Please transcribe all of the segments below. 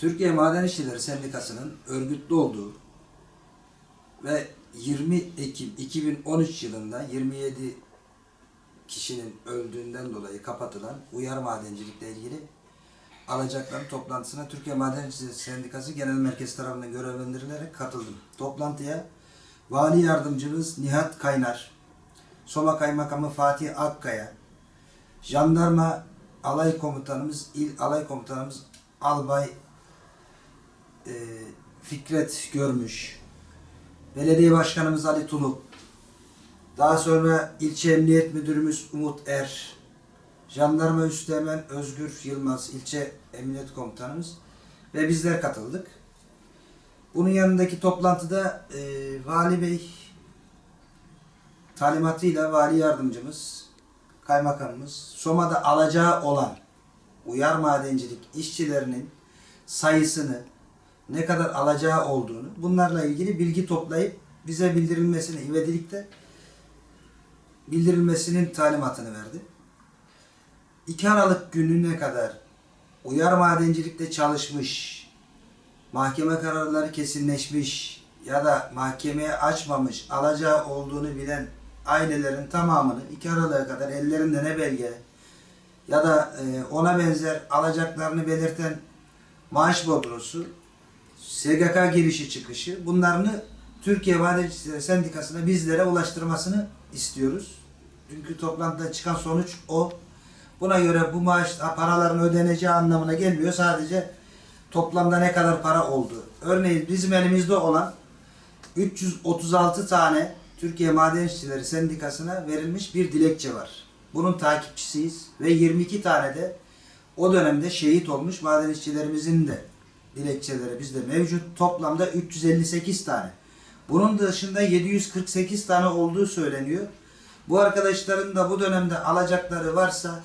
Türkiye Maden İşçileri Sendikası'nın örgütlü olduğu ve 20 Ekim 2013 yılında 27 kişinin öldüğünden dolayı kapatılan uyar madencilikle ilgili alacakların toplantısına Türkiye Maden İşçileri Sendikası Genel Merkez tarafından görevlendirilerek katıldım. Toplantıya Vali Yardımcımız Nihat Kaynar, Soma Kaymakamı Fatih Akkaya, Jandarma Alay Komutanımız, İl Alay Komutanımız Albay e, Fikret Görmüş, Belediye Başkanımız Ali Tuluk, daha sonra İlçe Emniyet Müdürümüz Umut Er, Jandarma Üsteğmen Özgür Yılmaz, İlçe Emniyet Komutanımız. Ve bizler katıldık. Bunun yanındaki toplantıda e, Vali Bey talimatıyla Vali Yardımcımız, Kaymakamımız, Soma'da alacağı olan uyar madencilik işçilerinin sayısını, ne kadar alacağı olduğunu, bunlarla ilgili bilgi toplayıp bize bildirilmesini, ivedilikte bildirilmesinin talimatını verdi. 2 Aralık gününe kadar uyar madencilikte çalışmış, mahkeme kararları kesinleşmiş ya da mahkemeye açmamış, alacağı olduğunu bilen ailelerin tamamını 2 Aralık'a kadar ellerinde ne belge ya da e, ona benzer alacaklarını belirten maaş bodrosu, SGK girişi çıkışı bunlarını Türkiye Madencileri Sendikası'na bizlere ulaştırmasını istiyoruz. Dünkü toplantıda çıkan sonuç o. Buna göre bu maaş paraların ödeneceği anlamına gelmiyor. Sadece toplamda ne kadar para oldu. Örneğin bizim elimizde olan 336 tane Türkiye Maden İşçileri Sendikası'na verilmiş bir dilekçe var. Bunun takipçisiyiz ve 22 tane de o dönemde şehit olmuş maden işçilerimizin de dilekçeleri bizde mevcut. Toplamda 358 tane. Bunun dışında 748 tane olduğu söyleniyor. Bu arkadaşların da bu dönemde alacakları varsa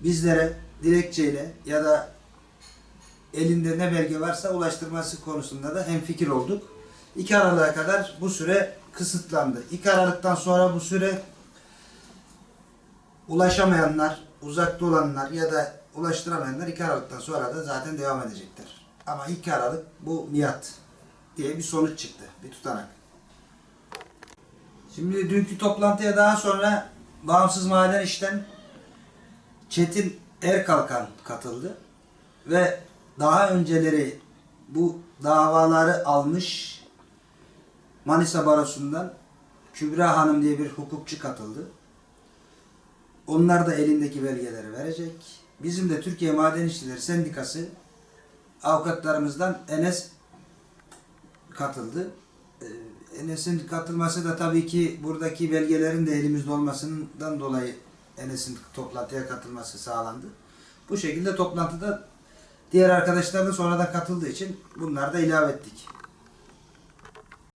bizlere dilekçeyle ya da elinde ne belge varsa ulaştırması konusunda da hemfikir olduk. 2 Aralık'a kadar bu süre kısıtlandı. 2 Aralık'tan sonra bu süre ulaşamayanlar, uzakta olanlar ya da ulaştıramayanlar 2 Aralık'tan sonra da zaten devam edecekler. Ama 2 Aralık bu niyat diye bir sonuç çıktı. Bir tutanak. Şimdi dünkü toplantıya daha sonra Bağımsız Maden İş'ten Çetin Erkalkan katıldı. Ve daha önceleri bu davaları almış Manisa Barosu'ndan Kübra Hanım diye bir hukukçu katıldı. Onlar da elindeki belgeleri verecek. Bizim de Türkiye Maden İşçileri Sendikası avukatlarımızdan Enes katıldı. Ee, Enes'in katılması da tabii ki buradaki belgelerin de elimizde olmasından dolayı Enes'in toplantıya katılması sağlandı. Bu şekilde toplantıda diğer arkadaşlar da sonradan katıldığı için bunları da ilave ettik.